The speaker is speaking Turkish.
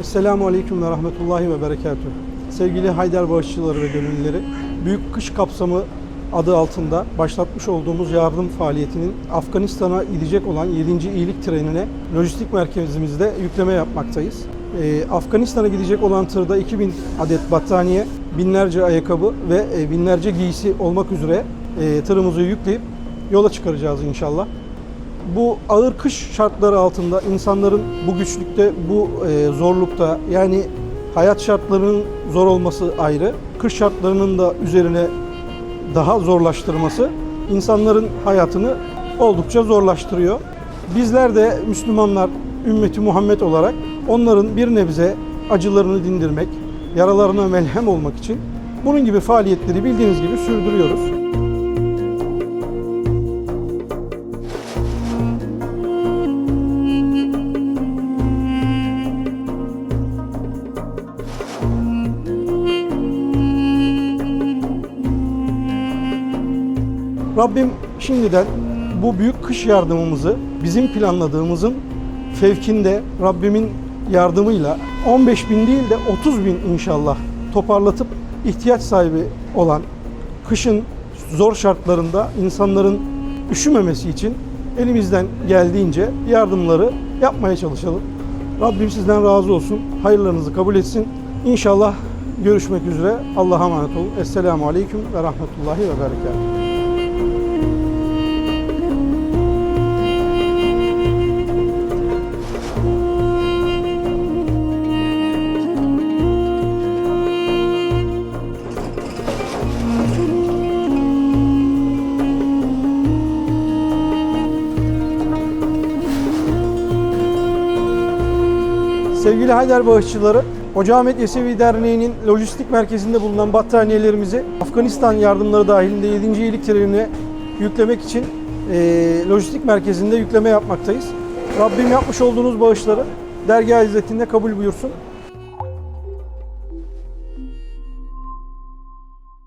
Esselamu Aleyküm ve Rahmetullahi ve Berekatuhu. Sevgili Haydar bağışçıları ve gönüllüleri, Büyük Kış Kapsamı adı altında başlatmış olduğumuz yardım faaliyetinin Afganistan'a gidecek olan 7. iyilik trenine lojistik merkezimizde yükleme yapmaktayız. Ee, Afganistan'a gidecek olan tırda 2000 adet battaniye, binlerce ayakkabı ve e, binlerce giysi olmak üzere e, tırımızı yükleyip yola çıkaracağız inşallah bu ağır kış şartları altında insanların bu güçlükte, bu e, zorlukta yani hayat şartlarının zor olması ayrı, kış şartlarının da üzerine daha zorlaştırması insanların hayatını oldukça zorlaştırıyor. Bizler de Müslümanlar, ümmeti Muhammed olarak onların bir nebze acılarını dindirmek, yaralarına melhem olmak için bunun gibi faaliyetleri bildiğiniz gibi sürdürüyoruz. Rabbim şimdiden bu büyük kış yardımımızı bizim planladığımızın fevkinde Rabbimin yardımıyla 15 bin değil de 30 bin inşallah toparlatıp ihtiyaç sahibi olan kışın zor şartlarında insanların üşümemesi için elimizden geldiğince yardımları yapmaya çalışalım. Rabbim sizden razı olsun. Hayırlarınızı kabul etsin. İnşallah görüşmek üzere. Allah'a emanet olun. Esselamu Aleyküm ve Rahmetullahi ve Berekatuhu. Sevgili Haydar bağışçıları, Hoca Ahmet Yesevi Derneği'nin lojistik merkezinde bulunan battaniyelerimizi Afganistan yardımları dahilinde 7. iyilik trenine yüklemek için eee, lojistik merkezinde yükleme yapmaktayız. Rabbim yapmış olduğunuz bağışları dergah izzetinde kabul buyursun.